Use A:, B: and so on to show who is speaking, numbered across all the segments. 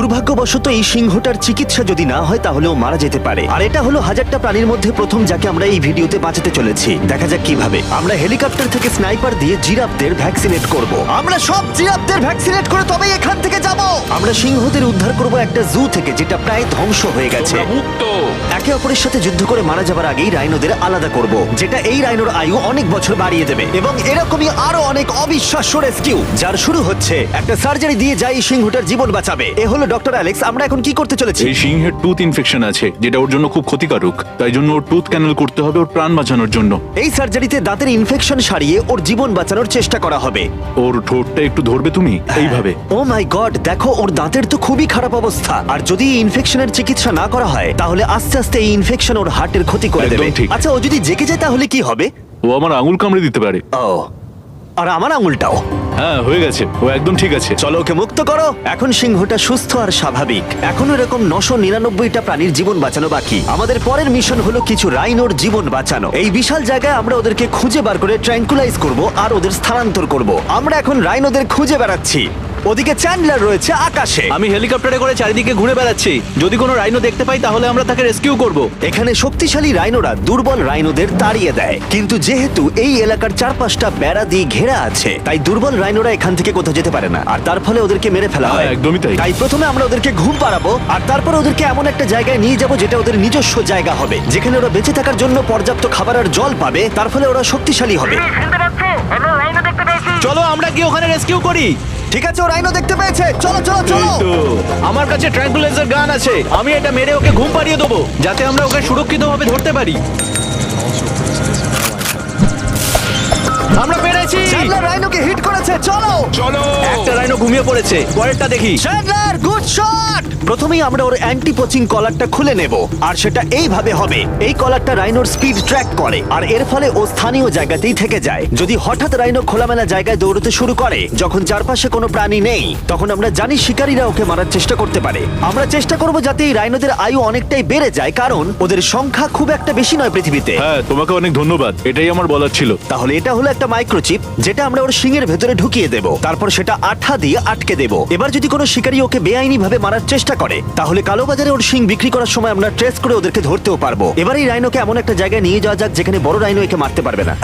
A: দুর্ভাগ্যবশত এই সিংহটার চিকিৎসা যদি না হয় তাহলে ও মারা যেতে পারে। আর এটা হলো হাজারটা প্রাণীর মধ্যে প্রথম যাকে আমরা এই ভিডিওতে বাঁচাতে চলেছি। দেখা যাক কীভাবে। আমরা হেলিকপ্টার থেকে স্নাইপার দিয়ে জিরাফদের ভ্যাকসিনেট করব। আমরা সব জিরাফদের ভ্যাকসিনেট করে তবেই এখান থেকে যাব। আমরা সিংহদের উদ্ধার করব একটা জু থেকে যেটা প্রায় ধ্বংস হয়ে গেছে।
B: মুক্ত।
A: একে অপরের সাথে যুদ্ধ করে মারা যাবার আগেই রাইনোদের আলাদা করব যেটা এই রাইনোর আয়ু অনেক বছর বাড়িয়ে দেবে। এবং এরকমই আরও অনেক অবিশ্বাস্য রেস্কিউ যার শুরু হচ্ছে। একটা সার্জারি দিয়ে যাই সিংহটার জীবন বাঁচাবে। এ হলো ডক্টর অ্যালেক্স আমরা এখন কি করতে চলেছি?
B: এই সিংহের টুথ ইনফেকশন আছে যেটা ওর জন্য খুব ক্ষতিকারক। তাই জন্য ওর টুথ ক্যানেল করতে হবে ওর প্রাণ বাঁচানোর জন্য।
A: এই সার্জারিতে দাঁতের ইনফেকশন সারিয়ে ওর জীবন বাঁচানোর চেষ্টা করা হবে।
B: ওর ঠোঁটটা একটু ধরবে তুমি? এইভাবে।
A: ও মাই গড দেখো ওর দাঁতের তো খুবই খারাপ অবস্থা। আর যদি এই ইনফেকশনের চিকিৎসা না করা হয় তাহলে আস্তে আস্তে এই ইনফেকশন ওর হার্টের ক্ষতি করে
B: একদম
A: দেবে।
B: ঠিক।
A: আচ্ছা ও যদি জেগে যায় তাহলে কি হবে?
B: ও আমার আঙুল কামড়ে দিতে পারে।
A: ও। আর আমার আঙুলটাও।
B: হ্যাঁ হয়ে গেছে। ও একদম ঠিক আছে।
A: চলো ওকে মুক্ত করো। এখন সিংহটা সুস্থ আর স্বাভাবিক। এখনও এরকম নশো নিরানব্বইটা প্রাণীর জীবন বাঁচানো বাকি। আমাদের পরের মিশন হলো কিছু রাইনোর জীবন বাঁচানো। এই বিশাল জায়গায় আমরা ওদেরকে খুঁজে বার করে ট্র্যাঙ্কুলাইজ করব আর ওদের স্থানান্তর করব। আমরা এখন রাইনোদের খুঁজে বেড়াচ্ছি। ওদিকে চ্যান্ডলার রয়েছে আকাশে।
C: আমি হেলিকপ্টারে করে চারিদিকে ঘুরে বেড়াচ্ছি। যদি কোনো রাইনো দেখতে পাই তাহলে আমরা তাকে রেস্কিউ করব।
A: এখানে শক্তিশালী রাইনোরা দুর্বল রাইনোদের তাড়িয়ে দেয়। কিন্তু যেহেতু এই এলাকার চারপাশটা বেড়া দিয়ে ঘেরা আছে তাই দুর্বল রাইনোরা এখান থেকে কোথাও যেতে পারে না। আর তার ফলে ওদেরকে মেরে ফেলা হয়।
B: হ্যাঁ, একদমই তাই।
A: তাই প্রথমে আমরা ওদেরকে ঘুম পাড়াবো আর তারপর ওদেরকে এমন একটা জায়গায় নিয়ে যাব যেটা ওদের নিজস্ব জায়গা হবে যেখানে ওরা বেঁচে থাকার জন্য পর্যাপ্ত খাবার আর জল পাবে তার ফলে ওরা শক্তিশালী হবে।
C: চলো আমরা কি ওখানে রেস্কিউ করি।
A: ঠিক আছে, ও রাইনো দেখতে পেয়েছে। চলো চলো চলো।
C: আমার কাছে ট্র্যাঙ্কুলাইজার গান আছে। আমি এটা মেরে ওকে ঘুম পাড়িয়ে দেবো, যাতে আমরা ওকে সুরক্ষিতভাবে ধরতে পারি। আমরা পেরেছি।
A: চ্যান্ডলার রাইনোকে হিট করেছে চলো।
B: চলো।
C: একটা রাইনো ঘুমিয়ে পড়েছে পরেরটা দেখি।
A: চ্যান্ডলার গুড শট প্রথমেই আমরা ওর অ্যান্টি পোচিং কলারটা খুলে নেব আর সেটা এইভাবে হবে। এই কলারটা রাইনোর স্পিড ট্র্যাক করে আর এর ফলে ও স্থানীয় জায়গাতেই থেকে যায়। যদি হঠাৎ রাইনো খোলামেলা জায়গায় দৌড়তে শুরু করে যখন চারপাশে কোনো প্রাণী নেই তখন আমরা জানি শিকারীরা ওকে মারার চেষ্টা করতে পারে। আমরা চেষ্টা করব যাতে এই রাইনোদের আয়ু অনেকটাই বেড়ে যায় কারণ ওদের সংখ্যা খুব একটা বেশি নয় পৃথিবীতে।
B: হ্যাঁ তোমাকে অনেক ধন্যবাদ এটাই আমার বলার ছিল।
A: তাহলে এটা হলো একটা মাইক্রোচিপ যেটা আমরা ওর শিঙের ভেতরে ঢুকিয়ে দেব। তারপর সেটা আঠা দিয়ে আটকে দেব। এবার যদি কোনো শিকারী ওকে বেআইনি ভাবে মারার চেষ্টা করে, তাহলে কালোবাজারে ওর শিং বিক্রি করার সময় আমরা ট্রেস করে ওদেরকে ধরতেও পারব। এবার এই রাইনোকে এমন একটা জায়গায় নিয়ে যাওয়া যাক, যেখানে বড় রাইনো একে মারতে পারবে না।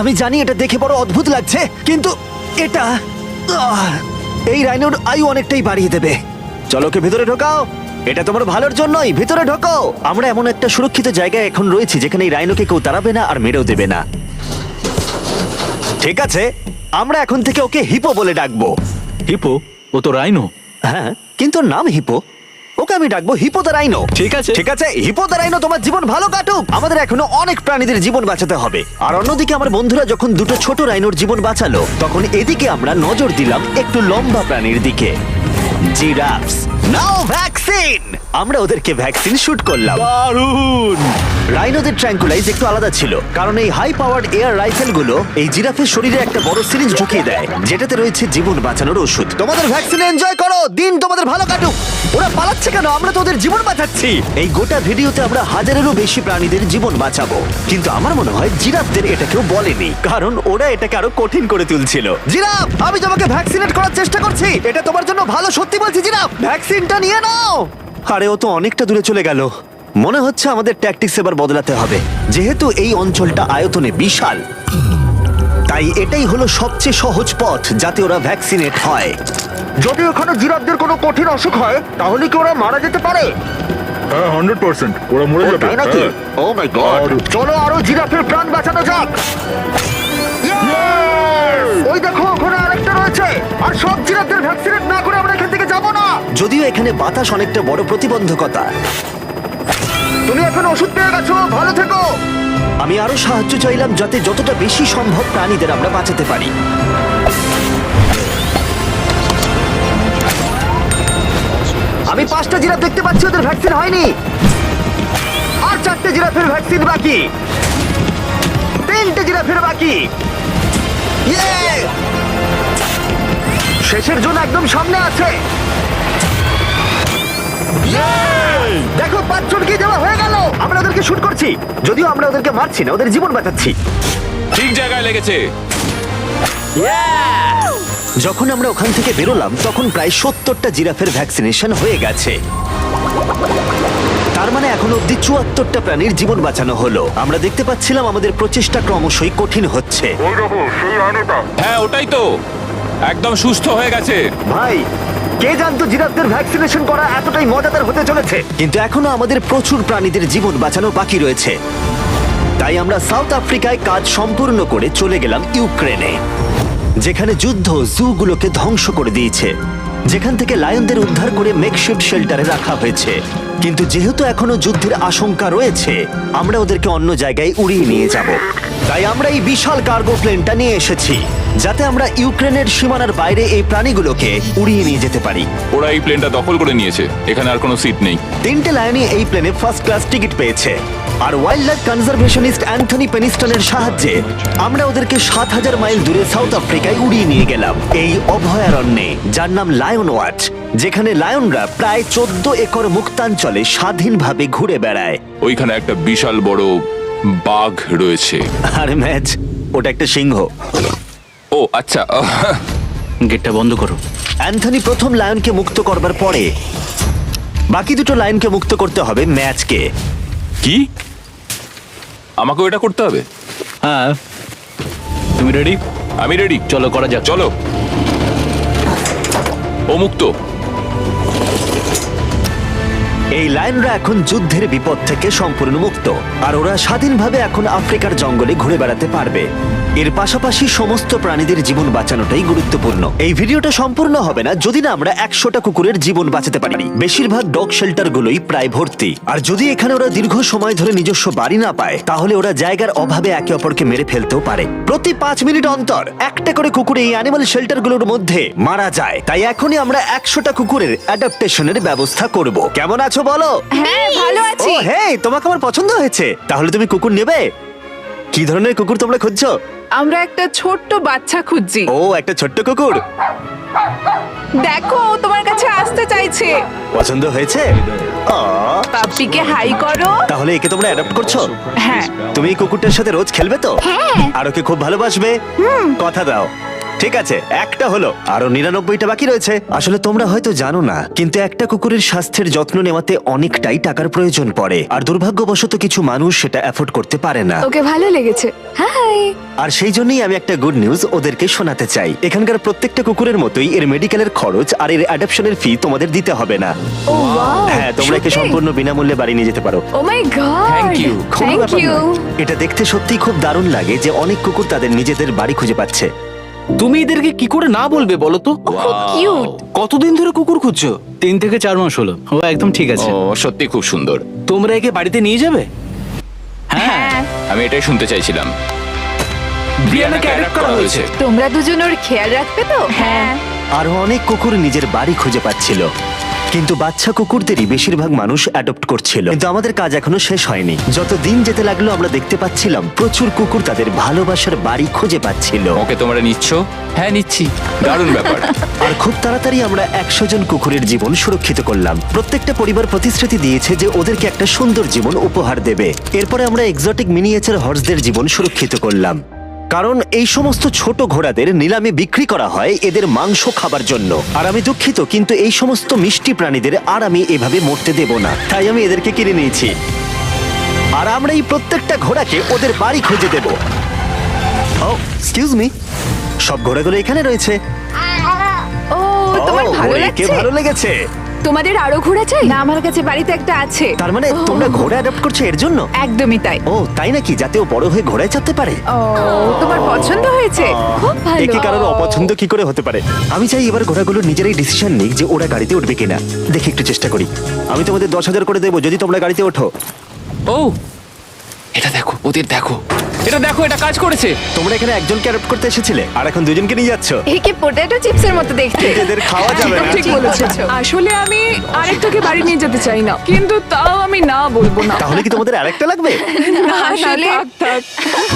A: আমি জানি এটা দেখে বড় অদ্ভুত লাগছে, কিন্তু এটা এই রাইনোর আয়ু অনেকটাই বাড়িয়ে দেবে। চলো ওকে ভেতরে ঢোকাও। এটা তোমার ভালোর জন্যই, ভিতরে ঢোকো আমরা এমন একটা সুরক্ষিত জায়গায় এখন রয়েছি, যেখানে এই রাইনোকে কেউ তাড়াবে না আর মেরেও দেবে না। ঠিক আছে আমরা এখন থেকে ওকে হিপো বলে ডাকবো।
B: হিপো? ও তো রাইনো।
A: হ্যাঁ কিন্তু ওর নাম হিপো। ওকে আমি ডাকবো হিপো দ্য রাইনো।
C: ঠিক আছে।
A: ঠিক আছে হিপো দ্য রাইনো তোমার জীবন ভালো কাটুক। আমাদের এখনও অনেক প্রাণীদের জীবন বাঁচাতে হবে। আর অন্যদিকে আমার বন্ধুরা যখন দুটো ছোট রাইনোর জীবন বাঁচালো তখন এদিকে আমরা নজর দিলাম একটু লম্বা প্রাণীর দিকে। জিরাফস। নাও ভ্যাকসিন! আমরা ওদেরকে ভ্যাকসিন শুট করলাম।
B: দারুণ!
A: রাইনোদের ট্র্যাঙ্কুলাইজ একটু আলাদা ছিল কারণ এই হাই পাওয়ার্ড এয়ার রাইফেলগুলো এই জিরাফের শরীরে একটা বড় সিরিঞ্জ ঢুকিয়ে দেয় যেটাতে রয়েছে জীবন বাঁচানোর ওষুধ। তোমাদের ভ্যাকসিন এনজয় করো! দিন তোমাদের ভালো কাটুক! ওরা পালাচ্ছে কেন? আমরা তো ওদের জীবন বাঁচাচ্ছি! এই গোটা ভিডিওতে আমরা হাজারেরও বেশি প্রাণীদের জীবন বাঁচাবো। কিন্তু আমার মনে হয় জিরাফদের এটা কেউ বলেনি কারণ ওরা এটাকে আরও কঠিন করে তুলছিল। জিরাফ আমি তোমাকে ভ্যাকসিনেট করার চেষ্টা করছি! এটা তোমার জন্য ভালো সত্যি বলছি জিরাফ ভ্যাকসিনটা নিয়ে নাও। আরে ও তো অনেকটা দূরে চলে গেল। মনে হচ্ছে আমাদের ট্যাকটিক্স এবার বদলাতে হবে। যেহেতু এই অঞ্চলটা আয়তনে বিশাল তাই এটাই হলো সবচেয়ে সহজ পথ যাতে ওরা ভ্যাকসিনেট হয়। যদি ওখানে জিরাফদের কোনো কঠিন অসুখ হয় তাহলে কি ওরা মারা যেতে পারে?
B: হ্যাঁ হান্ড্রেড পার্সেন্ট ওরা মরে
A: ও, তাই নাকি? Oh my god. চলো আরও জিরাফের প্রাণ বাঁচানো যাক। ওই দেখো ওখানে আরেকটা রয়েছে। আর সব জিরাফদের ভ্যাকসিনেট না করে আমরা যাব না যদিও এখানে বাতাস অনেকটা বড় প্রতিবন্ধকতা। তুমি এখন ওষুধ পেয়ে গেছো ভালো থেকো। আমি আরও সাহায্য চাইলাম যাতে যতটা বেশি সম্ভব প্রাণীদের আমরা বাঁচাতে পারি। আমি পাঁচটা জিরাফ দেখতে পাচ্ছি ওদের ভ্যাকসিন হয়নি। আর চারটে জিরাফের ভ্যাকসিন বাকি। তিনটে জিরাফের বাকি। শেষের জন্য একদম সামনে আছে। দেখো পাঁচজনকে দেওয়া হয়ে গেল। আমরা ওদেরকে শুট করছি। যদিও আমরা ওদেরকে মারছি না ওদের জীবন বাঁচাচ্ছি।
B: ঠিক জায়গায় লেগেছে।
A: যখন আমরা ওখান থেকে বেরোলাম তখন প্রায় সত্তরটা জিরাফের ভ্যাকসিনেশন হয়ে গেছে। তার মানে এখন অব্দি চুয়াত্তরটা প্রাণীর জীবন বাঁচানো হলো। আমরা দেখতে পাচ্ছিলাম আমাদের প্রচেষ্টা ক্রমশই কঠিন হচ্ছে।
D: হ্যাঁ ওটাই তো। একদম সুস্থ হয়ে গেছে।
A: ভাই কে জানতো জিরাফদের ভ্যাকসিনেশন করা এতটাই মজাদার হতে চলেছে? কিন্তু এখনও আমাদের প্রচুর প্রাণীদের জীবন বাঁচানো বাকি রয়েছে। তাই আমরা সাউথ আফ্রিকায় কাজ সম্পূর্ণ করে চলে গেলাম ইউক্রেনে, যেখানে যুদ্ধ জুগুলোকে ধ্বংস করে দিয়েছে। যেখান থেকে লায়নদের উদ্ধার করে মেকশিফট শেল্টারে রাখা হয়েছে। কিন্তু যেহেতু এখনও যুদ্ধের আশঙ্কা রয়েছে, আমরা ওদেরকে অন্য জায়গায় উড়িয়ে নিয়ে যাব। তাই আমরা এই বিশাল কার্গো প্লেনটা নিয়ে এসেছি। যাতে আমরা ইউক্রেনের সীমানার বাইরে এই প্রাণীগুলোকে উড়িয়ে নিয়ে যেতে পারি।
D: ওরা এই প্লেনটা দখল করে নিয়েছে। এখানে আর কোনো সিট নেই।
A: তিনটে লাইনই এই প্লেনে ফার্স্ট ক্লাস টিকিট পেয়েছে। আর ওয়াইল্ড লাইফ কনজারভেশনিস্ট অ্যান্থনি পেনিস্টনের সাহায্যে আমরা ওদেরকে সাত হাজার মাইল দূরে সাউথ আফ্রিকায় উড়িয়ে নিয়ে গেলাম। এই অভয়ারণ্যে যার নাম লায়ন ওয়াচ যেখানে লায়নরা প্রায় চোদ্দ একর মুক্তাঞ্চলে স্বাধীনভাবে ঘুরে বেড়ায়।
D: ওইখানে একটা বিশাল বড় বাঘ রয়েছে।
A: আর ম্যাচ ওটা একটা সিংহ।
D: ও আচ্ছা।
C: গেটটা বন্ধ করো।
A: অ্যান্থনি প্রথম লায়নকে মুক্ত করবার পরে বাকি দুটো লায়নকে মুক্ত করতে হবে ম্যাচকে।
D: কি? আমাকেও এটা করতে হবে?
C: হ্যাঁ। তুমি রেডি?
D: আমি রেডি।
C: চলো করা যাক।
D: চলো। ও মুক্ত।
A: এই লায়নরা এখন যুদ্ধের বিপদ থেকে সম্পূর্ণ মুক্ত, আর ওরা স্বাধীনভাবে এখন আফ্রিকার জঙ্গলে ঘুরে বেড়াতে পারবে। এর পাশাপাশি সমস্ত প্রাণীদের জীবন বাঁচানোটাই গুরুত্বপূর্ণ। এই ভিডিওটা সম্পূর্ণ হবে না যদি না আমরা একশোটা কুকুরের জীবন বাঁচাতে পারিনি বেশিরভাগ ডগ শেল্টার গুলোই প্রায় ভর্তি। আর যদি এখানে ওরা দীর্ঘ সময় ধরে নিজস্ব বাড়ি না পায়, তাহলে ওরা জায়গার অভাবে একে অপরকে মেরে ফেলতেও পারে। প্রতি পাঁচ মিনিট অন্তর একটা করে কুকুর এই অ্যানিমাল শেল্টারগুলোর মধ্যে মারা যায়। তাই এখনই আমরা একশোটা কুকুরের অ্যাডাপ্টেশনের ব্যবস্থা করব। কেমন আছো? বলো?
E: হ্যাঁ ভালো
A: ও
E: আছি।
A: হে তোমাকে আমার পছন্দ হয়েছে। তাহলে তুমি কুকুর নেবে? কি ধরনের কুকুর তোমরা খুঁজছো?
E: আমরা একটা ছোট্ট বাচ্চা খুঁজছি।
A: ও একটা ছোট্ট কুকুর?
E: দেখো ও তোমার কাছে আসতে চাইছে।
A: পছন্দ হয়েছে? আ,
E: পাপ্পিকে হাই করো।
A: তাহলে একে তোমরা অ্যাডাপ্ট করছ?
E: হ্যাঁ।
A: তুমি এই কুকুরটার সাথে রোজ খেলবে তো? হ্যাঁ। আর ওকে খুব ভালোবাসবে? কথা দাও। ঠিক আছে একটা হলো। আরও নিরানব্বইটা বাকি রয়েছে। আসলে তোমরা হয়তো জানো না কিন্তু একটা কুকুরের স্বাস্থ্যের যত্ন নেওয়াতে অনেকটাই টাকার প্রয়োজন পড়ে। আর দুর্ভাগ্যবশত কিছু মানুষ সেটা অ্যাফোর্ড করতে পারে না।
F: ওকে ভালো লেগেছে। হাই!
A: আর সেই জন্যই আমি একটা গুড নিউজ ওদেরকে শোনাতে চাই। এখানকার প্রত্যেকটা কুকুরের মতোই এর মেডিকেলের খরচ আর এর অ্যাডাপশনের ফি তোমাদের দিতে হবে না।
F: Oh wow!
A: হ্যাঁ তোমরা একে সম্পূর্ণ বিনামূল্যে বাড়ি নিয়ে যেতে পারো।
F: Oh my god!
C: Thank you.
A: কোনো
F: থ্যাংক
A: ব্যাপার
F: ইউ
A: নয়। এটা দেখতে সত্যিই খুব দারুণ লাগে যে অনেক কুকুর তাদের নিজেদের বাড়ি খুঁজে পাচ্ছে।
G: তুমি এদেরকে কি করে না বলবে বলো তো?
F: কিউট
G: কতদিন ধরে কুকুর খুঁজছো?
C: তিন থেকে চার মাস হলো। ও একদম ঠিক আছে।
D: ও সত্যি খুব সুন্দর।
G: তোমরা একে বাড়িতে নিয়ে যাবে?
E: হ্যাঁ।
D: আমি এটাই শুনতে চাইছিলাম।
G: ব্রিয়ানাকে adopt করা হয়েছে।
F: তোমরা দুজন ওর খেয়াল রাখবে তো?
E: হ্যাঁ।
A: আরও অনেক কুকুর নিজের বাড়ি খুঁজে পাচ্ছিল। কিন্তু বাচ্চা কুকুরদেরই বেশিরভাগ মানুষ অ্যাডপ্ট করছিল। কিন্তু আমাদের কাজ এখনও শেষ হয়নি। যত দিন যেতে লাগল আমরা দেখতে পাচ্ছিলাম প্রচুর কুকুর তাদের ভালোবাসার বাড়ি খুঁজে পাচ্ছিল।
D: ওকে তোমরা নিচ্ছ? হ্যাঁ নিচ্ছি। দারুণ ব্যাপার।
A: আর খুব তাড়াতাড়ি আমরা একশো জন কুকুরের জীবন সুরক্ষিত করলাম। প্রত্যেকটা পরিবার প্রতিশ্রুতি দিয়েছে যে ওদেরকে একটা সুন্দর জীবন উপহার দেবে। এরপরে আমরা এক্সোটিক মিনিয়েচার হর্সদের জীবন সুরক্ষিত করলাম। কারণ এই সমস্ত ছোট ঘোড়াদের নিলামে বিক্রি করা হয় এদের মাংস খাবার জন্য। আর আমি দুঃখিত কিন্তু এই সমস্ত মিষ্টি প্রাণীদের আর আমি এভাবে মরতে দেব না। তাই আমি এদেরকে কিনে নিয়েছি। আর আমরা এই প্রত্যেকটা ঘোড়াকে ওদের বাড়ি খুঁজে দেব। ও এক্সকিউজ মি সব ঘোড়াগুলো এখানে রয়েছে।
E: ও তোমার ভালো লাগছে?
A: ভালো লেগেছে?
F: তোমাদের আরও ঘোড়া চাই
E: না আমার কাছে বাড়িতে একটা আছে।
A: তার মানে তোমরা ঘোড়া অ্যাডাপ্ট করছ এর জন্য?
E: একদমই তাই।
A: ও তাই নাকি? যাতে ও বড় হয়ে ঘোড়ায় চাপতে পারে।
E: ও তোমার পছন্দ হয়েছে?
F: খুব ভালো।
A: একে কারোর অপছন্দ কি করে হতে পারে? আমি চাই এবার ঘোড়াগুলো নিজেরাই ডিসিশন নিক যে ওরা গাড়িতে উঠবে কিনা। দেখি একটু চেষ্টা করি। আমি তোমাদের দশ হাজার করে দেবো যদি তোমরা গাড়িতে ওঠো।
D: ও এটা দেখো ওদের দেখো। এটা দেখো এটা কাজ করেছে।
A: তোমরা এখানে একজনকে অ্যাডপ্ট করতে এসেছিলে আর এখন দুজনকে নিয়ে যাচ্ছ।
F: একে পটেটো চিপসের মতো দেখতে?
A: এদের খাওয়া যাবে না।
E: ঠিক বলেছ। আসলে আমি আরেকটাকে বাড়ি নিয়ে যেতে চাই না কিন্তু তাও আমি না বলব না।
A: তাহলে কি তোমাদের আরেকটা লাগবে?
E: না
F: আসলে-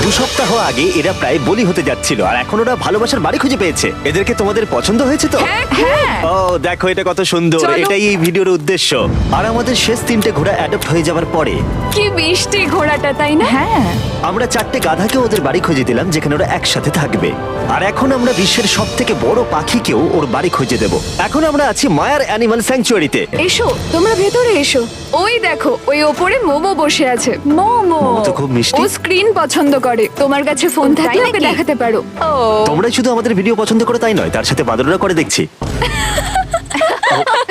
A: দু সপ্তাহ আগে এরা প্রায় বলি হতে যাচ্ছিল আর এখন ওরা ভালোবাসার বাড়ি খুঁজে পেয়েছে। এদেরকে তোমাদের পছন্দ হয়েছে তো?
E: হ্যাঁ হ্যাঁ।
A: ও দেখো এটা কত সুন্দর।
E: চলো।
A: এটাই এই ভিডিওর উদ্দেশ্য। আর আমাদের শেষ তিনটে ঘোড়া অ্যাডপ্ট হয়ে যাওয়ার পরে।
F: কি মিষ্টি ঘোড়াটা তাই না?
E: হ্যাঁ।
A: আমরা চারটে গাধাকে ওদের বাড়ি খুঁজে দিলাম যেখানে ওরা একসাথে থাকবে। আর এখন আমরা বিশ্বের সব থেকে বড় পাখিকেও ওর বাড়ি খুঁজে দেব। এখন আমরা আছি মায়ার অ্যানিমাল স্যাংচুয়ারিতে।
E: এসো তোমরা ভেতরে এসো। ওই দেখো ওই ওপরে মোমো বসে আছে। মোমো।
A: মোমো তো খুব মিষ্টি।
E: ও স্ক্রিন পছন্দ করে। তোমার কাছে ফোন থাকলে ওকে
F: নাকি?
E: দেখাতে পারো।
F: ও।
A: তোমরা শুধু আমাদের ভিডিও পছন্দ করে তাই নয় তার সাথে বাদররা করে দেখছি।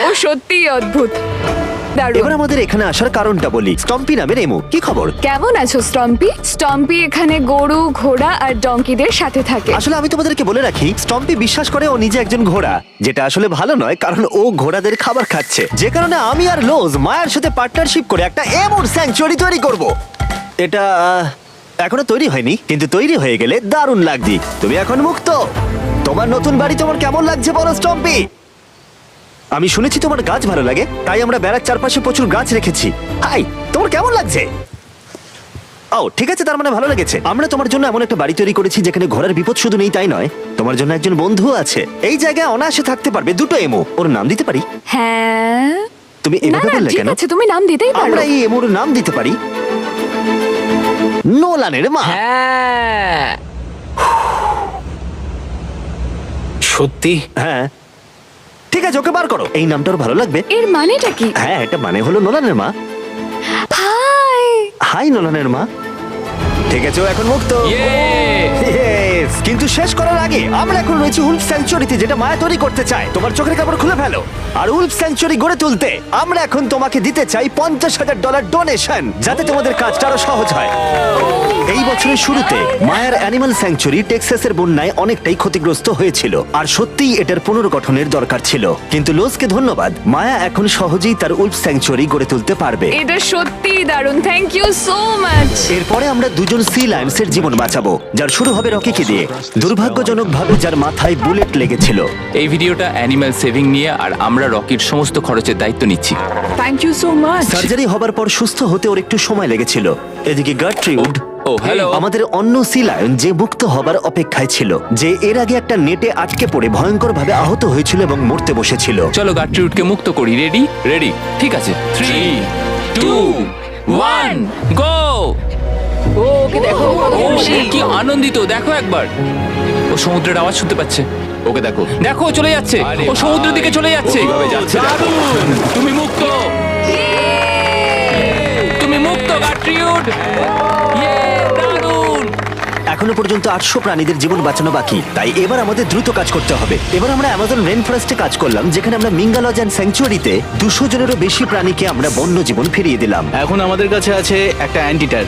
E: ও সত্যিই অদ্ভুত। দারুণ।
A: এবার আমাদের এখানে আসার কারণটা বলি। স্টম্পি নামের এমু কি খবর?
E: কেমন আছো স্টম্পি? স্টম্পি এখানে গরু ঘোড়া আর ডঙ্কিদের সাথে থাকে।
A: আসলে আমি তোমাদেরকে বলে রাখি স্টম্পি বিশ্বাস করে ও নিজে একজন ঘোড়া। যেটা আসলে ভালো নয় কারণ ও ঘোড়াদের খাবার খাচ্ছে। যে কারণে আমি আর লোজ মায়ের সাথে পার্টনারশিপ করে একটা এমন স্যাংচুয়ারি তৈরি করব। এটা আহ, এখনও তৈরি হয়নি কিন্তু তৈরি হয়ে গেলে দারুণ লাগবে। তুমি এখন মুক্ত। তোমার নতুন বাড়ি তোমার কেমন লাগছে বলো স্টম্পি? আমি শুনেছি তোমার গাছ ভালো লাগে তাই আমরা বেড়ার চারপাশে প্রচুর গাছ রেখেছি। হাই তোমার কেমন লাগছে? ও ঠিক আছে তার মানে ভালো লেগেছে। আমরা তোমার জন্য এমন একটা বাড়ি তৈরি করেছি যেখানে ঘোড়ার বিপদ শুধু নেই তাই নয় তোমার জন্য একজন বন্ধু আছে। এই জায়গায় অনায়াসে থাকতে পারবে দুটো এমো। ওর নাম দিতে পারি?
E: হ্যাঁ।
A: তুমি এভাবে
E: না
A: বললে
E: ঠিক
A: কেন?
E: আছে তুমি নাম দিতেই পারো।
A: আমরা এই এমোর নাম দিতে পারি। নোলানের মা।
H: হ্যাঁ।
G: সত্যি
A: হ্যাঁ। ঠিক আছে ওকে বার করো। এই নামটা ওর ভালো লাগবে।
E: এর মানেটা কি?
A: হ্যাঁ এটা মানে হলো নোলানের মা।
E: হাই
A: হাই নোলানের মা। ঠিক আছে ও এখন মুক্ত। Yes! কিন্তু শেষ করার আগে আমরা এখন রয়েছি উলফ স্যাংচুয়ারিতে যেটা মায়া তৈরি করতে চায়। তোমার চোখের কাপড় খুলে ফেলো। আর উলফ স্যাংচুয়ারি গড়ে তুলতে আমরা এখন তোমাকে দিতে চাই পঞ্চাশ হাজার ডলার ডোনেশন যাতে তোমাদের কাজটা আরও সহজ হয়। এই বছরের শুরুতে মায়ার অ্যানিমাল স্যাংচুয়ারি টেক্সাসের বন্যায় অনেকটাই ক্ষতিগ্রস্ত হয়েছিল। আর সত্যিই এটার পুনর্গঠনের দরকার ছিল। কিন্তু লোজকে ধন্যবাদ মায়া এখন সহজেই তার উলফ স্যাংচুরি গড়ে তুলতে পারবে।
E: এটা সত্যি দারুণ। থ্যাংক ইউ সো মাচ
A: এরপরে আমরা দুজন সি লায়ন্সের জীবন বাঁচাবো যার শুরু হবে রকিকে দিয়ে। দুর্ভাগ্যজনকভাবে যার মাথায় বুলেট লেগেছিল।
D: এই ভিডিওটা অ্যানিম্যাল সেভিং নিয়ে আর আমরা রকির সমস্ত খরচের দায়িত্ব নিচ্ছি।
H: Thank you so much
A: surgery হবার পর সুস্থ হতে ওর একটু সময় লেগেছিল। এদিকে গার্ট্রিউড।
D: ও হ্যালো
A: আমাদের অন্য সি লায়ন যে মুক্ত হবার অপেক্ষায় ছিল যে এর আগে একটা নেটে আটকে পড়ে ভয়ঙ্করভাবে আহত হয়েছিল এবং মরতে বসেছিল।
D: চলো গাট্রিউডকে মুক্ত করি রেডি রেডি ঠিক আছে। Three two one go
H: oh okay দেখো ও।
D: সে কি আনন্দিত দেখো একবার। ও সমুদ্রের আওয়াজ শুনতে পাচ্ছে।
C: ওকে দেখো।
D: দেখো ও চলে যাচ্ছে। ও সমুদ্রের দিকে চলে যাচ্ছে।
C: কীভাবে যাচ্ছে দেখো।
D: দারুণ! তুমি মুক্ত। তুমি মুক্ত গাট্রিউড। ইয়ে, দারুণ!
A: এখনও পর্যন্ত আটশো প্রাণীদের জীবন বাঁচানো বাকি। তাই এবার আমাদের দ্রুত কাজ করতে হবে। এবার আমরা অ্যামাজন রেন ফরেস্টে কাজ করলাম যেখানে আমরা মিঙ্গালজ অ্যান্ড স্যাংচুয়ারিতে দুশো জনেরও বেশি প্রাণীকে আমরা বন্য জীবন ফিরিয়ে দিলাম।
B: এখন আমাদের কাছে আছে একটা অ্যান্টিটার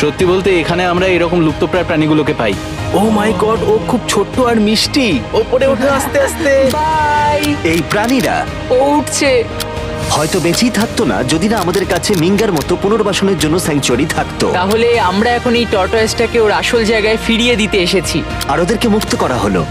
B: সত্যি বলতে এখানে আমরা এরকম লুপ্তপ্রায় প্রাণীগুলোকে পাই।
G: ও মাই গড ও খুব ছোট্ট আর মিষ্টি। ওপরে ওঠে আস্তে আস্তে।
H: বাই।
A: এই প্রাণীরা
H: ও উঠছে।
A: হয়তো বেঁচেই থাকতো না যদি না আমাদের কাছে মিঙ্গার মতো পুনর্বাসনের জন্য স্যাংচুয়ারি থাকতো।
H: তাহলে আমরা এখন এই টর্টয়েসটাকে ওর আসল জায়গায় ফিরিয়ে দিতে এসেছি।
A: আর ওদেরকে মুক্ত করা হলো।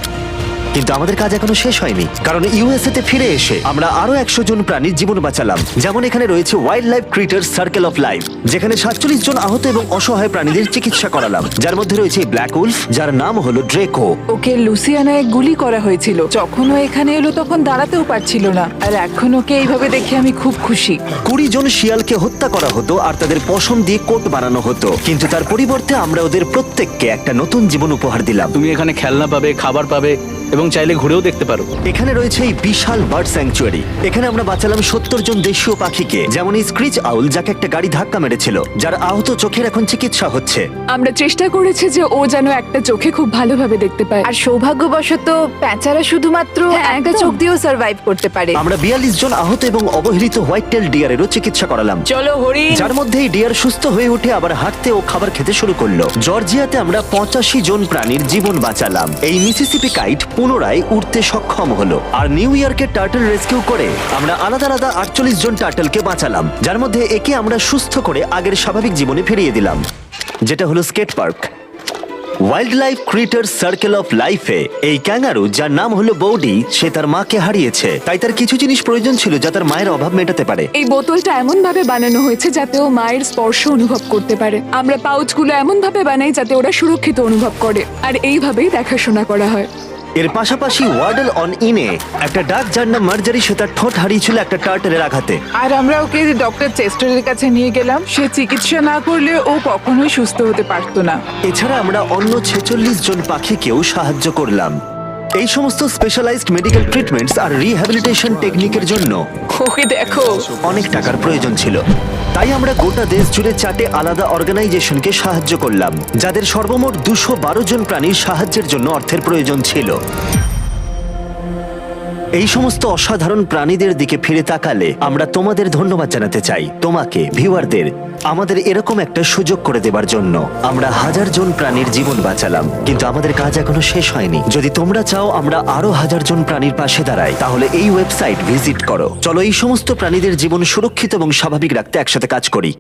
A: কিন্তু আমাদের কাজ এখনও শেষ হয়নি কারণ ইউএসএ তে ফিরে এসে আমরা আরও একশো জন প্রাণীর জীবন বাঁচালাম। যেমন এখানে রয়েছে wildlife critter circle of life যেখানে সাতচল্লিশ জন আহত এবং অসহায় প্রাণীদের চিকিৎসা করালাম। যার মধ্যে রয়েছে ব্ল্যাক উলফ যার নাম হলো ড্রেকো
I: ওকে লুসিয়ানায় গুলি করা হয়েছিল। যখন ও এখানে এলো তখন দাঁড়াতেও পারছিল না। আর এখন ওকে এইভাবে দেখে আমি খুব খুশি।
A: কুড়ি জন শিয়ালকে হত্যা করা হতো আর তাদের পশম দিয়ে কোট বানানো হতো। কিন্তু তার পরিবর্তে আমরা ওদের প্রত্যেককে একটা নতুন জীবন উপহার দিলাম।
B: তুমি এখানে খেলনা পাবে খাবার পাবে এবং চাইলে ঘুরেও দেখতে পারো।
A: এখানে রয়েছে এই বিশাল বার্ড স্যাংচুয়ারি। এখানে আমরা বাঁচালাম সত্তর জন দেশীয় পাখিকে যেমন এই স্ক্রিচ আউল যাকে একটা গাড়ি ধাক্কা মেরেছিল যার আহত চোখের এখন চিকিৎসা হচ্ছে।
E: আমরা চেষ্টা করেছি যে ও যেন একটা চোখে খুব ভালোভাবে দেখতে পায়।
F: আর সৌভাগ্যবশত প্যাঁচারা শুধুমাত্র
E: হ্যাঁ,
F: একটা
E: একদম।
F: চোখ দিয়েও সার্ভাইভ করতে পারে।
A: আমরা বিয়াল্লিশ জন আহত এবং অবহেলিত হোয়াইট টেল ডিয়ারেরও চিকিৎসা করালাম।
H: চলো হরিণ
A: যার মধ্যে এই ডিয়ার সুস্থ হয়ে উঠে আবার হাঁটতে ও খাবার খেতে শুরু করল। জর্জিয়াতে আমরা পঁচাশি জন প্রাণীর জীবন বাঁচালাম। এই মিসিসিপি কাইট পুনরায় উঠতে সক্ষম হলো। আর নিউ ইয়র্কের টার্টল রেস্কিউ করে আমরা আলাদা আলাদা আটচল্লিশ জন টার্টলকে বাঁচালাম, যার মধ্যে একে আমরা সুস্থ করে আগের স্বাভাবিক জীবনে ফিরিয়ে দিলাম, যেটা হলো skate park. Wildlife critter circle of লাইফে এই ক্যাঙ্গারু, যার নাম হলো বৌডি, সে তার মাকে হারিয়েছে। তাই তার কিছু জিনিস প্রয়োজন ছিল যা তার মায়ের অভাব মেটাতে পারে।
E: এই বোতলটা এমন ভাবে বানানো হয়েছে যাতে ও মায়ের স্পর্শ অনুভব করতে পারে। আমরা পাউচগুলো এমন ভাবে বানাই যাতে ওরা সুরক্ষিত অনুভব করে। আর এইভাবেই দেখাশোনা করা হয়।
A: এর পাশাপাশি ওয়ার্ডেল অন ইনে একটা ডাক যার নাম মার্জারি সে তার ঠোঁট হারিয়েছিল একটা টার্টেলের আঘাতে।
I: আর আমরা ওকে ডক্টর চেস্টারের কাছে নিয়ে গেলাম? সে চিকিৎসা না করলে ও কখনোই সুস্থ হতে পারতো না।
A: এছাড়া আমরা অন্য ছেচল্লিশ জন পাখিকেও সাহায্য করলাম। এই সমস্ত স্পেশালাইজড মেডিকেল ট্রিটমেন্টস আর রিহ্যাবিলিটেশন টেকনিকের জন্য
H: ওকে দেখো।
A: অনেক টাকার প্রয়োজন ছিল। তাই আমরা গোটা দেশ জুড়ে চারটে আলাদা অর্গানাইজেশনকে সাহায্য করলাম যাদের সর্বমোট দুশো বারো জন প্রাণীর সাহায্যের জন্য অর্থের প্রয়োজন ছিল। এই সমস্ত অসাধারণ প্রাণীদের দিকে ফিরে তাকালে আমরা তোমাদের ধন্যবাদ জানাতে চাই। তোমাকে ভিউয়ারদের আমাদের এরকম একটা সুযোগ করে দেবার জন্য। আমরা হাজার জন প্রাণীর জীবন বাঁচালাম, কিন্তু আমাদের কাজ এখনও শেষ হয়নি। যদি তোমরা চাও আমরা আরও হাজার জন প্রাণীর পাশে দাঁড়াই, তাহলে এই ওয়েবসাইট ভিজিট করো। চলো এই সমস্ত প্রাণীদের জীবন সুরক্ষিত এবং স্বাভাবিক রাখতে একসাথে কাজ করি।